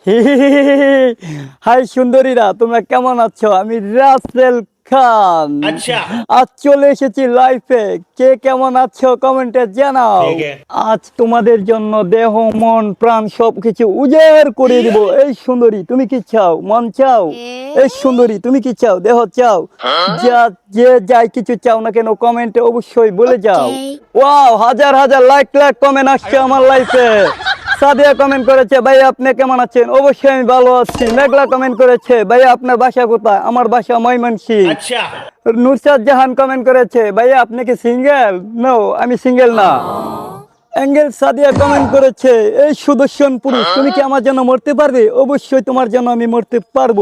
High সুন্দরীরা তোমরা কেমন আছো? আমি রাসেল খান। আচ্ছা। আজ চলে এসেছি লাইফে কে কেমন আছো? কমেন্টে জানাও। আজ তোমাদের জন্য দেহ মন প্রাণ সবকিছু উজাড় করে দিব। এই সুন্দরী তুমি কি চাও? মন চাও? এই সুন্দরী তুমি কি চাও? দেহ চাও? যা যে যাই কিছু চাও না কেন কমেন্টে অবশ্যই বলে যাও। ওয়াও হাজার হাজার লাইক লাইক কমেন্ট আসছে আমার লাইফে সাদিয়া কমেন্ট করেছে ভাই আপনি কেমন আছেন? অবশ্যই আমি ভালো আছি। মেঘলা কমেন্ট করেছে ভাই আপনার বাসা কোথায়? আমার বাসা ময়মনসিং আচ্ছা। নুরসাদ জাহান কমেন্ট করেছে ভাই আপনি কি সিঙ্গেল নো আমি সিঙ্গেল না। অ্যাঙ্গেল সাদিয়া কমেন্ট করেছে এই সুদর্শন পুরুষ তুমি কি আমার জন্য মরতে পারবে? অবশ্যই তোমার জন্য আমি মরতে পারব।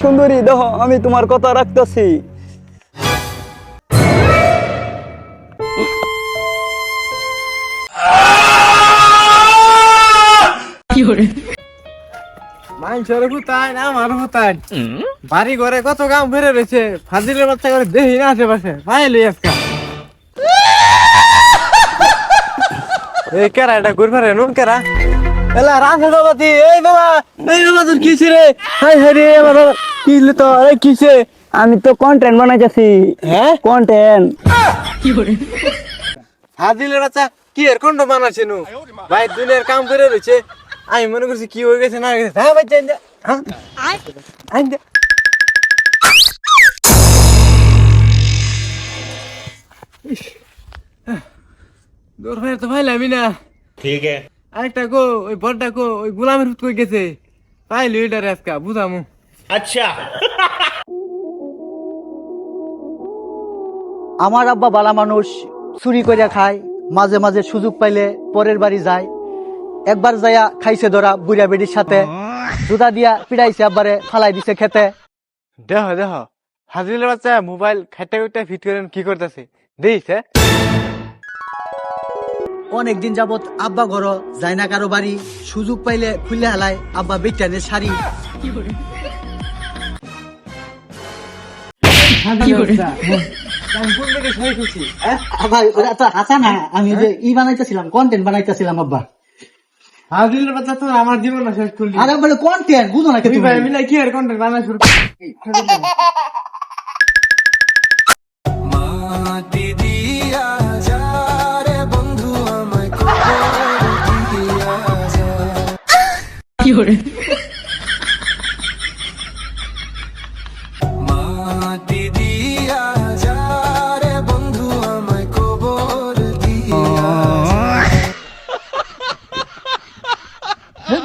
সুন্দরী দেহ আমি তোমার কথা রাখতেছি। হুতান আমার হুতান বাড়ি ঘরে কত কাম ফেরে রয়েছে ফাজিলের বাচ্চা করে দেখি না আশেপাশে। পাইলি আজকে। এই কেরা এটা ঘুরবে রে নুন কেরা? এলা বাবাতি এই বাবা এই বাবা তোর কিছে রে হাই হাই রে বাবা কি হলো তো এই কিছে আমি তো কন্টেন্ট বানাইতেছি। হ্যাঁ? কন্টেন্ট ফাজিলের বাচ্চা কি এর কন্ড বানাচ্ছে নু? ভাই দুনিয়ার কাম করে রয়েছে। আমি মনে করছি কি হয়ে গেছে না গেছে। হ্যাঁ ভাই যাই হ্যাঁ? দৌড় ফায়ার তো ভাই আমি না। ঠিক আছে। আরেকটা কো ওই বড়টা গো ওই গোলামের হুত কই গেছে? ভাই লিডার আজকা বুঝামু। আচ্ছা। আমার আব্বা বালা মানুষ চুরি করে খায় মাঝে মাঝে সুযোগ পাইলে পরের বাড়ি যায়। একবার যাইয়া খাইছে ধরা বুড়া বেডির সাথে। জুতা দিয়া পিড়াইছে আব্বারে ফালাই দিছে খেতে। দেহ দেহ ফাজিলের বাচ্চা মোবাইল খাইতে খাইতে ফিট করেন কি করতেছে? দিয়েছে অনেকদিন যাবত আব্বা ঘর যায় না কারও বাড়ি সুযোগ পাইলে খুলে হালায় আব্বা বেটানের শাড়ি। আব্বা ওরা হাসা না আমি যে ই বানাইতেছিলাম কন্টেন্ট বানাইতেছিলাম আব্বা। ফাজিলের বাচ্চা তো আমার জীবন শেষ করলি। আর আব্বা কন্টেন্ট বুঝো না তুই তুমি ভাই মিলাই কি আর কন্টেন্ট বানাই শুরু মারি দিদা শুন কে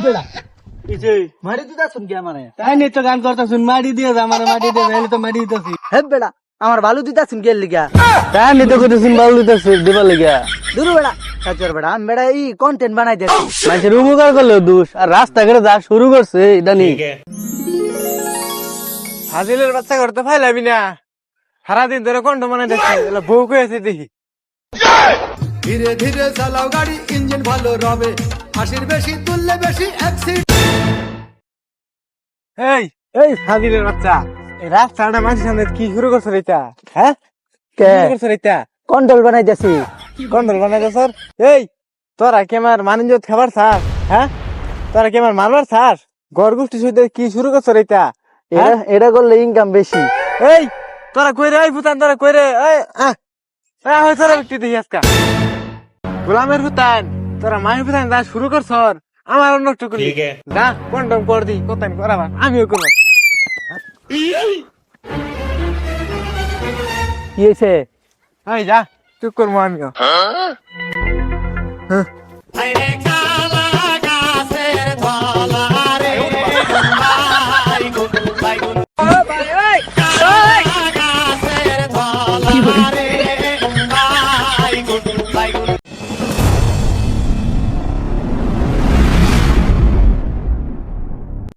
বেড়া। দিয়ে যা দিয়ে নাইলে আমার বালু দিতাছুন তো করতেছুন বালু দিতাছি দিবা লিগা। দূর আর রাস্তা ঘাটে যা শুরু করছে এটা নিয়ে। হাজিলের বাচ্চা করতে ফাইলাবি না। সারাদিন ধরে কণ্ঠ বানাই দেখছি বউ কয়েছে দেখি। ধীরে ধীরে চালাও গাড়ি ইঞ্জিন ভালো রবে। আশির বেশি তুললে বেশি অ্যাক্সিডেন্ট এই এই ফাজিলের বাচ্চা এই রাস্তাটা মানুষের সামনে কি শুরু করছে রে হ্যাঁ? কি কে? শুরু করছে রে কন্ট্রোল বানাই বানাইতে স্যার? এই তোরা কি আমার মানিজ্য খাবার স্যার? হ্যাঁ? তোরা কি আমার মারবার গোষ্ঠী কি শুরু করছে রে এটা এটা এটা করলে ইনকাম বেশি। এই তোরা কই রে? এই ভুতান তোরা কই রে? এই আহ হয় তোরা ব্যক্তি দেখি আজকা। গোলামের ভুতান। তোরা মায়ের পিছনে যা শুরু কর সর আমার অন্য একটু দা ঠিক আছে। যা কন্টম কর দি কোথায় করাবা? আমিও করব। কি হয়েছে? এই যা চুপ করব আমিও হ্যাঁ?